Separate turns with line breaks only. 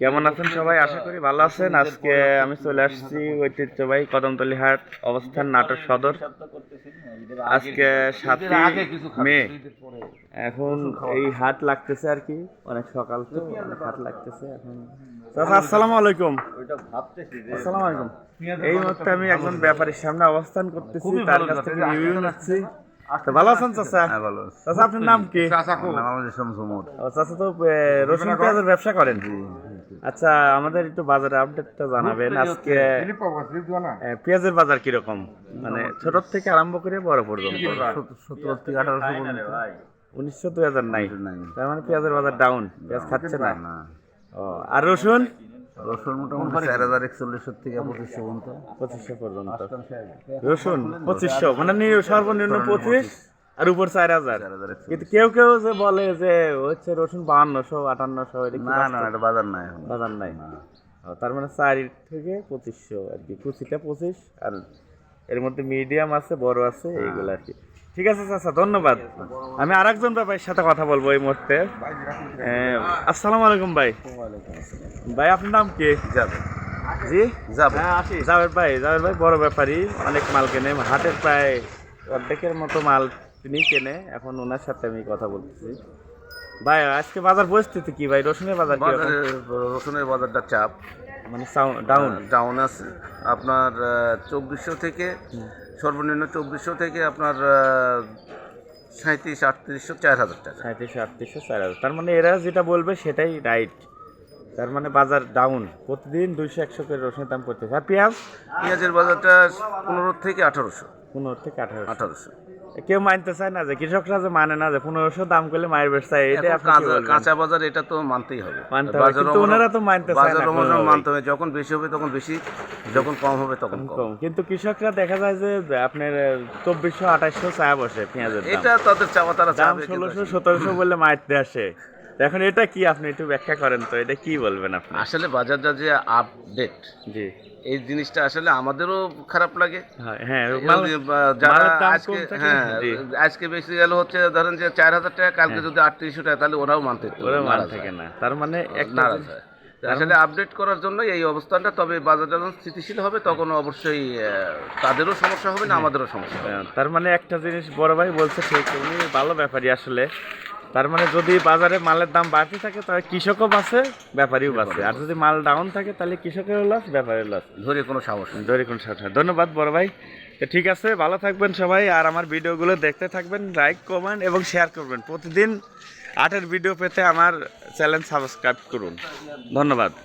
কেমন আছেন সবাই? আশা করি ভালো আছেন। আজকে আমি চলে আসছি ঐতিহ্যবাহী কদমতলী হাট অবস্থান নাটোর সদর। আজকে সাতই মে। এখন এই হাট লাগতেছে আর কি। অনেক সকাল তো হাট লাগতেছে এখন। আসসালামু আলাইকুম। আসসালামু আলাইকুম। এই মুহূর্তে আমি একজন ব্যাপারীর সামনে অবস্থান করতেছি তার কাছ থেকে রিভিউ নিচ্ছি। ভালো আছেন চাচা?
হ্যাঁ ভালো
চাচা আপনার নাম কি?
নাম আমাদের শামসুমর
চাচা তো রসুন পেঁয়াজের ব্যবসা করেন? আচ্ছা আমাদের একটু বাজারের আপডেটটা জানাবেন। আজকে পেঁয়াজের বাজার কীরকম? মানে ছোট থেকে আরম্ভ করে বড় পর্যন্ত।
সত্তর থেকে আঠারোশো পর্যন্ত।
উনিশশো দুই হাজার নাই। তার মানে পেঁয়াজের বাজার ডাউন পেঁয়াজ খাচ্ছে না।
না।
ও আর রসুন?
রসুন মোটামুটি চার হাজার একচল্লিশশো থেকে পঁচিশশো পর্যন্ত।
পঁচিশশো পর্যন্ত। রসুন পঁচিশশো মানে সর্বনিম্ন পঁচিশ। আর উপর চার হাজার। কিন্তু কেউ কেউ যে বলে যে হচ্ছে রসুন বাহান্নশো আটান্নশো এটা
না না এটা বাজার নাই
বাজার নাই। তার মানে চারি থেকে পঁচিশশো আর কি। কুচিটা পঁচিশ আর এর মধ্যে মিডিয়াম আছে বড় আছে এইগুলো আর কি। ঠিক আছে চাচা ধন্যবাদ। আমি আর একজন ব্যাপারীর সাথে কথা বলব এই মুহূর্তে। আসসালামু আলাইকুম ভাই। ভাই আপনার নাম কি?
যাবে
জি? জাভেদ ভাই জাভেদ ভাই বড় ব্যাপারী অনেক মাল কেনে হাটের প্রায় অর্ধেকের মতো মাল তিনি কেনে। এখন ওনার সাথে আমি কথা বলতেছি। ভাই আজকে বাজার পরিস্থিতি কি ভাই? রসুনের বাজার কি
রসুনের বাজারটা চাপ।
মানে ডাউন
ডাউন আছে। আপনার চব্বিশশো থেকে সর্বনিম্ন চব্বিশশো থেকে আপনার সাঁত্রিশ আটত্রিশশো চার হাজার টাকা।
সাঁত্রিশশো আটত্রিশশো চার হাজার। তার মানে এরা যেটা বলবে সেটাই রাইট তার মানে বাজার ডাউন প্রতিদিন দুইশো একশো করে রসুনের দাম পড়তেছে। আর পেঁয়াজ?
পেঁয়াজের বাজারটা পনেরো থেকে আঠারোশো।
পনেরো থেকে আঠারোশো।
আঠারোশো।
কেউ মানতে চায় না যে কৃষকরা যে মানে না যে পনেরোশো দাম করলে মায়ের ব্যবসায় এটা
কাঁচা বাজার এটা তো মানতেই হবে।
মানতে হবে, কিন্তু ওনারা তো মানতে চায়
বাজার অনুযায়ী মানতে হবে। যখন বেশি হবে তখন বেশি যখন কম হবে তখন কম।
কিন্তু কৃষকরা দেখা যায় যে আপনার চব্বিশশো আঠাশশো চায়া বসে পেঁয়াজের
এটা তাদের চাওয়া তারা
দাম ষোলোশো সতেরোশো বলে মারতে আসে। এখন এটা কি আপনি একটু ব্যাখ্যা করেন তো এটা কি বলবেন আপনি?
আসলে বাজারটা যে আপডেট
জি।
এই জিনিসটা আসলে আমাদেরও খারাপ লাগে।
হ্যাঁ, হ্যাঁ
যারা আজকে হ্যাঁ আজকে বেশি গেল হচ্ছে ধরেন যে চার হাজার টাকা কালকে যদি আটত্রিশশো টাকা তাহলে ওরাও মানতে একটু
ওরা থাকে না। তার মানে একটা
নারাজ হয়। আসলে আপডেট করার জন্য এই অবস্থানটা তবে বাজার যখন স্থিতিশীল হবে তখন অবশ্যই তাদেরও সমস্যা হবে না আমাদেরও সমস্যা হবে।
হ্যাঁ, তার মানে একটা জিনিস বড় ভাই বলছে ঠিক উনি ভালো ব্যাপারী আসলে। তার মানে যদি বাজারে মালের দাম বাড়তে থাকে তাহলে কৃষকও বাঁচে ব্যাপারীও বাঁচে। আর যদি মাল ডাউন থাকে তাহলে কৃষকেরও লস ব্যাপারের লস
ধরে কোনো সমস্যা নেই।
কোনো সমস্যা ধন্যবাদ বড় ভাই। তো ঠিক আছে ভালো থাকবেন সবাই আর আমার ভিডিওগুলো দেখতে থাকবেন লাইক কমেন্ট এবং শেয়ার করবেন। প্রতিদিন আটের ভিডিও পেতে আমার চ্যানেল সাবস্ক্রাইব করুন। ধন্যবাদ।